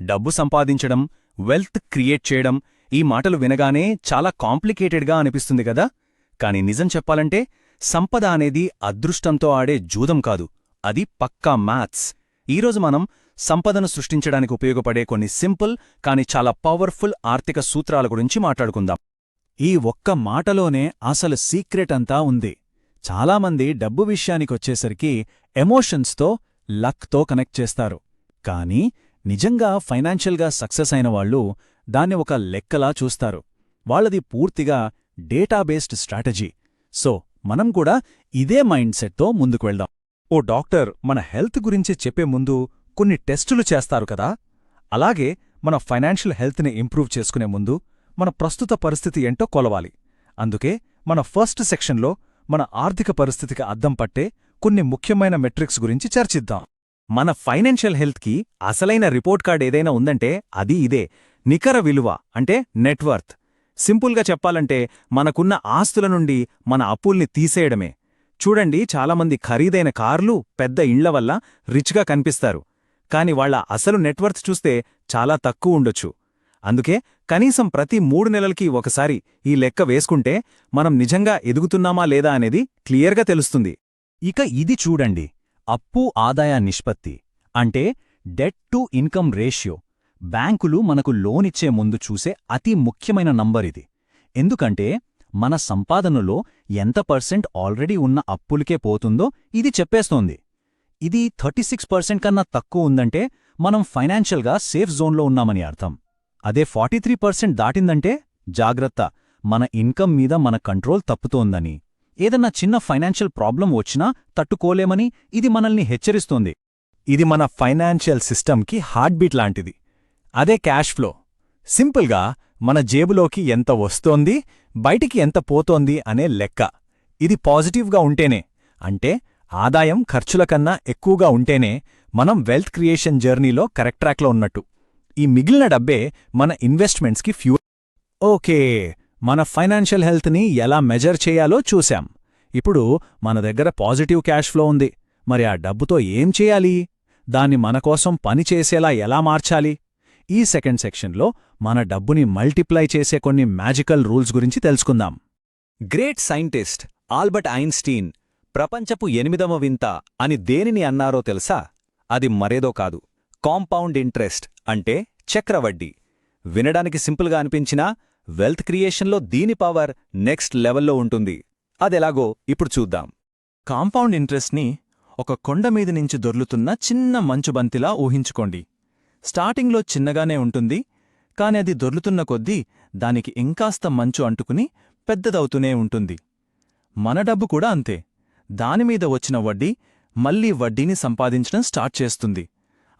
డబ్బు సంపాదించడం wealth create చేయడం ఈ మాటలు వినగానే చాలా కాంప్లికేటెడ్గా అనిపిస్తుంది కదా? కాని నిజం చెప్పాలంటే సంపద అనేది అదృష్టంతో ఆడే జూదం కాదు. అది పక్కా మ్యాథ్స్ ఈరోజు మనం సంపదను సృష్టించడానికి ఉపయోగపడే కొన్ని సింపుల్ కాని చాలా పవర్ఫుల్ ఆర్థిక సూత్రాల గురించి మాట్లాడుకుందాం. ఈ ఒక్క మాటలోనే అసలు సీక్రెట్ అంతా ఉంది. చాలామంది డబ్బు విషయానికొచ్చేసరికి ఎమోషన్స్తో లక్తో కనెక్ట్ చేస్తారు. కానీ నిజంగా ఫైనాన్షియల్గా సక్సెస్ అయిన వాళ్ళు దాన్ని ఒక లెక్కలా చూస్తారు. వాళ్ళది పూర్తిగా డేటాబేస్డ్ స్ట్రాటజీ. సో మనం కూడా ఇదే మైండ్ సెట్తో ముందుకు వెళ్దాం. ఓ డాక్టర్ మన హెల్త్ గురించి చెప్పే ముందు కొన్ని టెస్టులు చేస్తారు కదా? అలాగే మన ఫైనాన్షియల్ హెల్త్ని ఇంప్రూవ్ చేసుకునే ముందు మన ప్రస్తుత పరిస్థితి ఏంటో కొలవాలి. అందుకే మన ఫస్ట్ సెక్షన్లో మన ఆర్థిక పరిస్థితికి అద్దం పట్టే కొన్ని ముఖ్యమైన మెట్రిక్స్ గురించి చర్చిద్దాం. మన ఫైనాన్షియల్ హెల్త్కి అసలైన రిపోర్ట్ కార్డ్ ఏదైనా ఉందంటే అది ఇదే. నికర విలువ అంటే నెట్వర్త్ సింపుల్గా చెప్పాలంటే మనకున్న ఆస్తుల నుండి మన అప్పుల్ని తీసేయడమే. చూడండి చాలామంది ఖరీదైన కార్లు పెద్ద ఇండ్ల వల్ల రిచ్గా కనిపిస్తారు. కాని వాళ్ళ అసలు నెట్వర్త్ చూస్తే చాలా తక్కువ ఉండొచ్చు. అందుకే కనీసం ప్రతి మూడు నెలలకి ఒకసారి ఈ లెక్క వేసుకుంటే మనం నిజంగా ఎదుగుతున్నామా లేదా అనేది క్లియర్గా తెలుస్తుంది. ఇక ఇది చూడండి. అప్పు ఆదాయ నిష్పత్తి అంటే డెట్ టు ఇన్కమ్ రేషియో. బ్యాంకులు మనకు లోనిచ్చే ముందు చూసే అతి ముఖ్యమైన నంబర్ ఇది. ఎందుకంటే మన సంపాదనలో ఎంత పర్సెంట్ ఆల్రెడీ ఉన్న అప్పులకే పోతుందో ఇది చెప్పేస్తోంది. ఇది థర్టీ సిక్స్ పర్సెంట్ కన్నా తక్కువ ఉందంటే మనం ఫైనాన్షియల్గా సేఫ్ జోన్లో ఉన్నామని అర్థం. అదే ఫార్టీ త్రీ పర్సెంట్ దాటిందంటే జాగ్రత్త మన ఇన్కమ్ మీద మన కంట్రోల్ తప్పుతోందని. ఏదన్నా చిన్న ఫైనాన్షియల్ ప్రాబ్లం వచ్చినా తట్టుకోలేమని ఇది మనల్ని హెచ్చరిస్తోంది. ఇది మన ఫైనాన్షియల్ సిస్టమ్కి హార్ట్బీట్ లాంటిది. అదే క్యాష్ ఫ్లో. సింపుల్గా మన జేబులోకి ఎంత వస్తోంది బయటికి ఎంత పోతోంది అనే లెక్క. ఇది పాజిటివ్గా ఉంటేనే అంటే ఆదాయం ఖర్చుల కన్నా ఎక్కువగా ఉంటేనే మనం వెల్త్ క్రియేషన్ జర్నీలో కరెక్ట్ ట్రాక్లో ఉన్నట్టు. ఈ మిగిలిన డబ్బే మన ఇన్వెస్ట్మెంట్స్కి ఫ్యూ ఓకే మన ఫైనాన్షియల్ హెల్త్ని ఎలా మెజర్ చేయాలో చూశాం. ఇప్పుడు మన దగ్గర పాజిటివ్ క్యాష్ ఫ్లో ఉంది. మరి ఆ డబ్బుతో ఏం చేయాలి? దాన్ని మనకోసం పనిచేసేలా ఎలా మార్చాలి? ఈ సెకండ్ సెక్షన్లో మన డబ్బుని మల్టిప్లై చేసే కొన్ని మ్యాజికల్ రూల్స్ గురించి తెలుసుకుందాం. గ్రేట్ సైంటిస్ట్ ఆల్బర్ట్ ఐన్స్టీన్ ప్రపంచపు ఎనిమిదవ వింత అని దేనిని అన్నారో తెలుసా? అది మరేదో కాదు. కాంపౌండ్ ఇంట్రెస్ట్ అంటే చక్రవడ్డీ. వినడానికి సింపుల్గా అనిపించినా వెల్త్ క్రియేషన్లో దీని పవర్ నెక్స్ట్ లెవెల్లో ఉంటుంది. అదెలాగో ఇప్పుడు చూద్దాం. కాంపౌండ్ ఇంట్రెస్ట్ని ఒక కొండమీద నుంచి దొర్లుతున్న చిన్న మంచు బంతిలా ఊహించుకోండి. స్టార్టింగ్లో చిన్నగానే ఉంటుంది కాని అది దొర్లుతున్న కొద్దీ దానికి ఇంకాస్త మంచు అంటుకుని పెద్దదవుతూనే ఉంటుంది. మన డబ్బు కూడా అంతే. దానిమీద వచ్చిన వడ్డీ మళ్ళీ వడ్డీని సంపాదించడం స్టార్ట్ చేస్తుంది.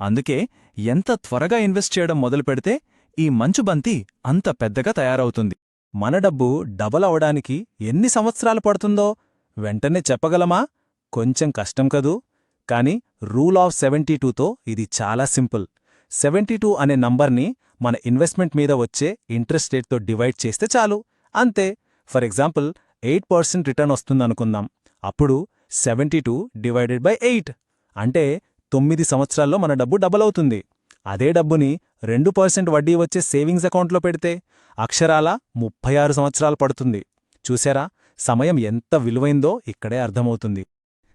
అందుకే ఎంత త్వరగా ఇన్వెస్ట్ చేయడం మొదలుపెడితే ఈ మంచు బంతి అంత పెద్దగా తయారవుతుంది. మన డబ్బు డబల్ అవడానికి ఎన్ని సంవత్సరాలు పడుతుందో వెంటనే చెప్పగలమా? కొంచెం కష్టం కదూ? కాని రూల్ ఆఫ్ సెవెంటీ టూతో ఇది చాలా సింపుల్. సెవెంటీ టూ అనే నంబర్ని మన ఇన్వెస్ట్మెంట్ మీద వచ్చే ఇంట్రెస్ట్ రేట్తో డివైడ్ చేస్తే చాలు. అంతే. For example eight percent return వస్తుందనుకుందాం. అప్పుడు seventy two divided by eight. అంటే తొమ్మిది సంవత్సరాల్లో మన డబ్బు డబల్ అవుతుంది. అదే డబ్బుని రెండు పర్సెంట్ వడ్డీ వచ్చే సేవింగ్స్ అకౌంట్లో పెడితే అక్షరాల ముప్పై ఆరు సంవత్సరాలు పడుతుంది. చూసారా సమయం ఎంత విలువైందో ఇక్కడే అర్థమవుతుంది.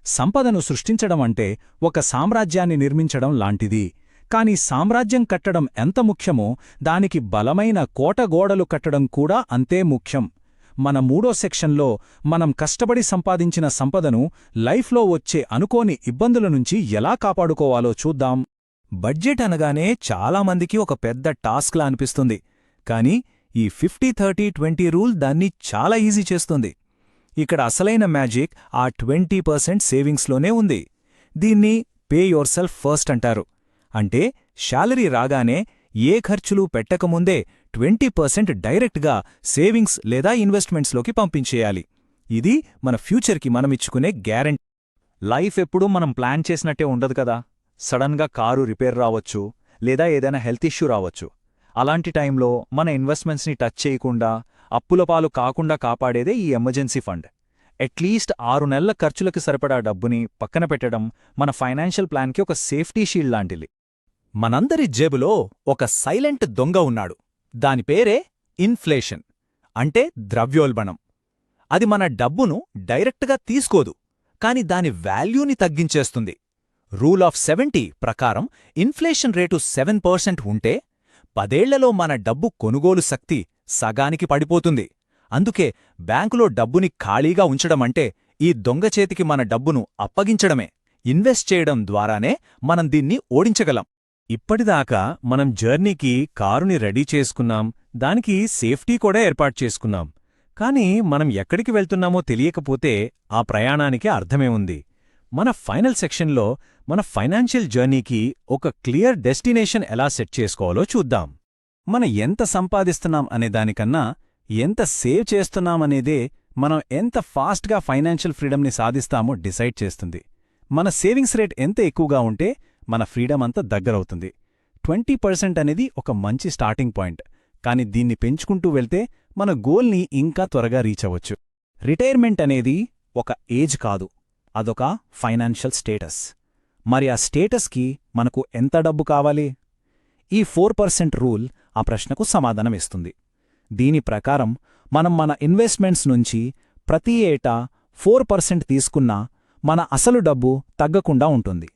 సంపదను సృష్టించడం అంటే ఒక సామ్రాజ్యాన్ని నిర్మించడం లాంటిది. కాని సామ్రాజ్యం కట్టడం ఎంత ముఖ్యమో దానికి బలమైన కోటగోడలు కట్టడం కూడా అంతే ముఖ్యం. మన మూడో సెక్షన్లో మనం కష్టపడి సంపాదించిన సంపదను లైఫ్లో వచ్చే అనుకోని ఇబ్బందుల నుంచి ఎలా కాపాడుకోవాలో చూద్దాం. బడ్జెట్ అనగానే చాలామందికి ఒక పెద్ద టాస్క్లా అనిపిస్తుంది. కానీ ఈ ఫిఫ్టీ థర్టీ ట్వంటీ రూల్ దాన్ని చాలా ఈజీ చేస్తుంది. ఇక్కడ అసలైన మ్యాజిక్ ఆ ట్వంటీ పర్సెంట్ సేవింగ్స్లోనే ఉంది. దీన్ని పే యోర్ సెల్ఫ్ ఫస్ట్ అంటారు. అంటే శాలరీ రాగానే ఏ ఖర్చులు పెట్టకముందే ట్వంటీ పర్సెంట్ డైరెక్ట్గా సేవింగ్స్ లేదా ఇన్వెస్ట్మెంట్స్లోకి పంపించేయాలి. ఇది మన ఫ్యూచర్కి మనమిచ్చుకునే గ్యారెంటీ. లైఫ్ ఎప్పుడూ మనం ప్లాన్ చేసినట్టే ఉండదు కదా. సడన్గా కారు రిపేర్ రావచ్చు లేదా ఏదైనా హెల్త్ ఇష్యూ రావచ్చు. అలాంటి టైంలో మన ఇన్వెస్ట్మెంట్స్ని టచ్ చేయకుండా అప్పుల పాలు కాకుండా కాపాడేదే ఈ ఎమర్జెన్సీ ఫండ్. అట్లీస్ట్ ఆరు నెలల ఖర్చులకు సరిపడా డబ్బుని పక్కన పెట్టడం మన ఫైనాన్షియల్ ప్లాన్కి ఒక సేఫ్టీ షీల్డ్ లాంటిది. మనందరి జేబులో ఒక సైలెంట్ దొంగ ఉన్నాడు. దాని పేరే ఇన్ఫ్లేషన్ అంటే ద్రవ్యోల్బణం. అది మన డబ్బును డైరెక్ట్గా తీసుకోదు కాని దాని వాల్యూని తగ్గించేస్తుంది. రూల్ ఆఫ్ సెవెంటీ ప్రకారం ఇన్ఫ్లేషన్ రేటు సెవెన్ పర్సెంట్ ఉంటే పదేళ్ళలో మన డబ్బు కొనుగోలు శక్తి సగానికి పడిపోతుంది. అందుకే బ్యాంకులో డబ్బుని ఖాళీగా ఉంచడమంటే ఈ దొంగచేతికి మన డబ్బును అప్పగించడమే. ఇన్వెస్ట్ చేయడం ద్వారానే మనం దీన్ని ఓడించగలం. ఇప్పటిదాకా మనం జర్నీకి కారుని రెడీ చేసుకున్నాం. దానికి సేఫ్టీ కూడా ఏర్పాటు చేసుకున్నాం. కానీ మనం ఎక్కడికి వెళ్తున్నామో తెలియకపోతే ఆ ప్రయాణానికి అర్థమే ఉంది. మన ఫైనల్ సెక్షన్లో మన ఫైనాన్షియల్ జర్నీకి ఒక క్లియర్ డెస్టినేషన్ ఎలా సెట్ చేసుకోవాలో చూద్దాం. మన ఎంత సంపాదిస్తున్నాం అనే దానికన్నా ఎంత సేవ్ చేస్తున్నామనేదే మనం ఎంత ఫాస్ట్గా ఫైనాన్షియల్ ఫ్రీడమ్ని సాధిస్తామో డిసైడ్ చేస్తుంది. మన సేవింగ్స్ రేట్ ఎంత ఎక్కువగా ఉంటే మన ఫ్రీడమ్ అంతా దగ్గరవుతుంది. ట్వంటీ పర్సెంట్ అనేది ఒక మంచి స్టార్టింగ్ పాయింట్. కానీ దీన్ని పెంచుకుంటూ వెళ్తే మన గోల్ని ఇంకా త్వరగా రీచ్ అవ్వచ్చు. రిటైర్మెంట్ అనేది ఒక ఏజ్ కాదు. అదొక ఫైనాన్షియల్ స్టేటస్. మరి ఆ స్టేటస్కి మనకు ఎంత డబ్బు కావాలి? ఈ ఫోర్ పర్సెంట్ రూల్ ఆ ప్రశ్నకు సమాధానమిస్తుంది దీని ప్రకారం మనం మన ఇన్వెస్ట్మెంట్స్ నుంచి ప్రతి ఏటా ఫోర్ పర్సెంట్ తీసుకున్నా మన అసలు డబ్బు తగ్గకుండా ఉంటుంది.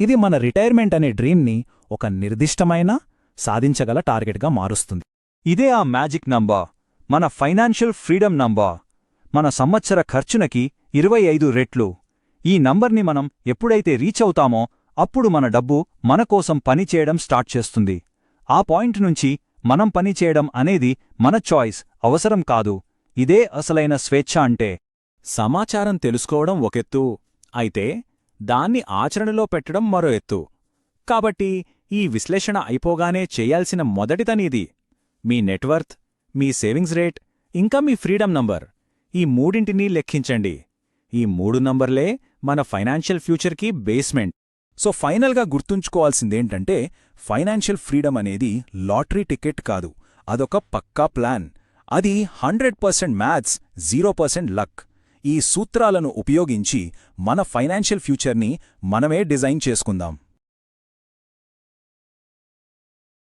ఇది మన రిటైర్మెంట్ అనే డ్రీమ్ని ఒక నిర్దిష్టమైన సాధించగల టార్గెట్గా మారుస్తుంది. ఇదే ఆ మ్యాజిక్ నంబర్. మన ఫైనాన్షియల్ ఫ్రీడమ్ నంబర్. మన సంవత్సర ఖర్చునకి ఇరవై ఐదు రెట్లు. ఈ నంబర్ని మనం ఎప్పుడైతే రీచ్ అవుతామో అప్పుడు మన డబ్బు మనకోసం పనిచేయడం స్టార్ట్ చేస్తుంది. ఆ పాయింట్ నుంచి మనం పనిచేయడం అనేది మన చాయిస్ అవసరం కాదు. ఇదే అసలైన స్వేచ్ఛ అంటే. సమాచారం తెలుసుకోవడం ఒకెత్తు అయితే దాన్ని ఆచరణలో పెట్టడం మరో ఎత్తు. కాబట్టి ఈ విశ్లేషణ అయిపోగానే చేయాల్సిన మొదటి తనీది మీ నెట్వర్త్ మీ సేవింగ్స్ రేట్ ఇంకా మీ ఫ్రీడమ్ నంబర్. ఈ మూడింటినీ లెక్కించండి. ఈ మూడు నంబర్లే మన ఫైనాన్షియల్ ఫ్యూచర్కి బేస్మెంట్. సో ఫైనల్గా గుర్తుంచుకోవాల్సిందేంటంటే ఫైనాన్షియల్ ఫ్రీడమ్ అనేది లాటరీ టికెట్ కాదు. అదొక పక్కా ప్లాన్. అది hundred percent maths zero percent luck. ఈ సూత్రాలను ఉపయోగించి మన ఫైనాన్షియల్ ఫ్యూచర్ని మనమే డిజైన్ చేసుకుందాం.